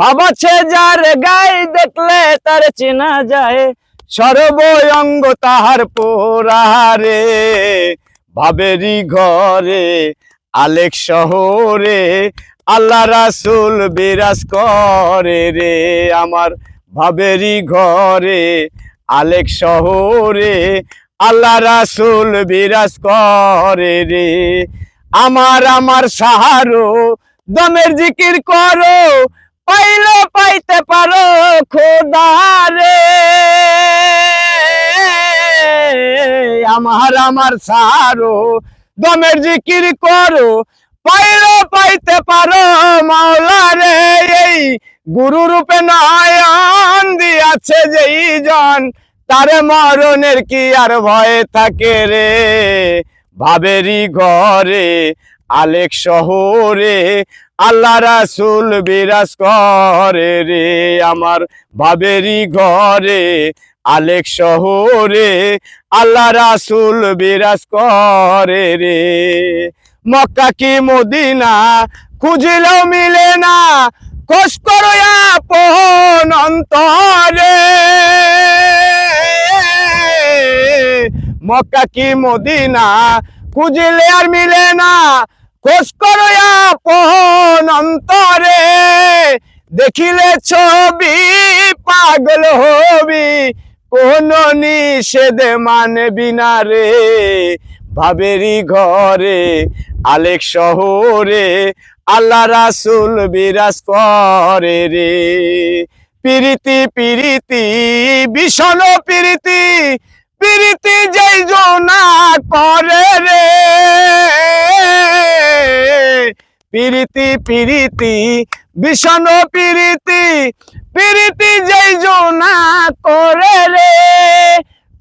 বাবা ছে যার গাই দেখলে তার চেনা যায়। সর্বঙ্গ তাহার পোরারে ভাবেরি ঘরে, আলেক শহরে, আল্লাহ রাসুল বিরাজ করে রে। আমার ভাবেরি ঘরে, আলেক শহরে, আল্লাহ রাসুল বিরাজ করে রে। আমার আমার সাহারো, দমের জিকির করো আমার আমার সারো। দমের জিকির করো পাইলে পাইতে পারো মাওলারে এই গুরু রূপে নয়ন দিয়াছে যেই জন, তার মরণের কি আর ভয় থাকে রে? ভাবেরি ঘরে, আলেক শহরে আল্লাহ রাসুল বিরাজ করে রে আমার ভাবেরি ঘরে, আলেক শহরে। আল্লাহ রাসুল বিরাজ করে রে। মক্কা কি মদিনা খুঁজিলেও মিলে না, খোঁজ করো আপন অন্তরে। মক্কা কি মদিনা খুঁজিলে আর মিলে না খোঁজ করো অন্তরে। দেখিলে ছবি, পাগল হবি, কোন নিষেধ মানবি না রে। ভাবেরি ঘরে, আলেক শহরে, আল্লাহ রাসুল বিরাজ করে রে। পিরিতি পিরিতি, ভীষণ পিরিতি পিরিতি যেই জনা করে রে। পিরিতি পিরিতি ভীষণ পিরিতি পিরিতি যেই জনা করে রে।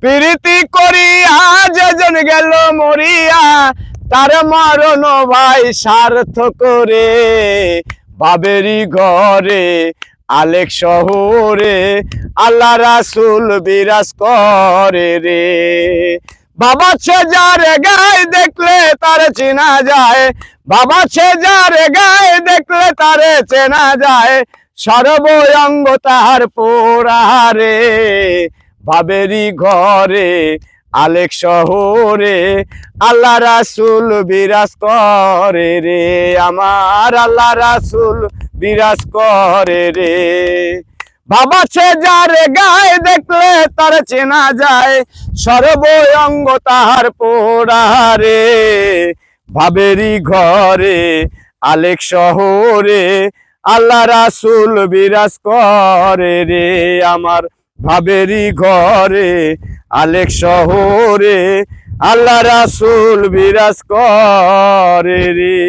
পিরিতি করিয়া যেজন গেল মরিয়া, তার মরণ ভাই সার্থ করে বাবেরি ঘরে, আলেক শহরে, আল্লাহ রাসুল বিরাজ করে রে। বাবা যার গায়ে দেখলে তার চেনা যায়। বাবা যার গায়ে দেখলে তারে চেনা যায়। সর্বঙ্গ তাহার পোড়ারে বাবেরি ঘরে, আলেক শহরে, আল্লাহ রাসুল বিরাজ করে রে, আমার আল্লাহ রাসুল বিরাজ করে রে। বাবা ছে যার গায়ে দেখলে তার চেনা যায় সর্বঙ্গ তাহার পোড়ারে। ভাবেরি ঘরে, আলেক শহরে, আল্লাহ রাসুল বিরাজ করে রে। আমার ভাবেরি ঘরে, আলেক শহরে, আল্লাহ রাসুল বিরাজ করে রে।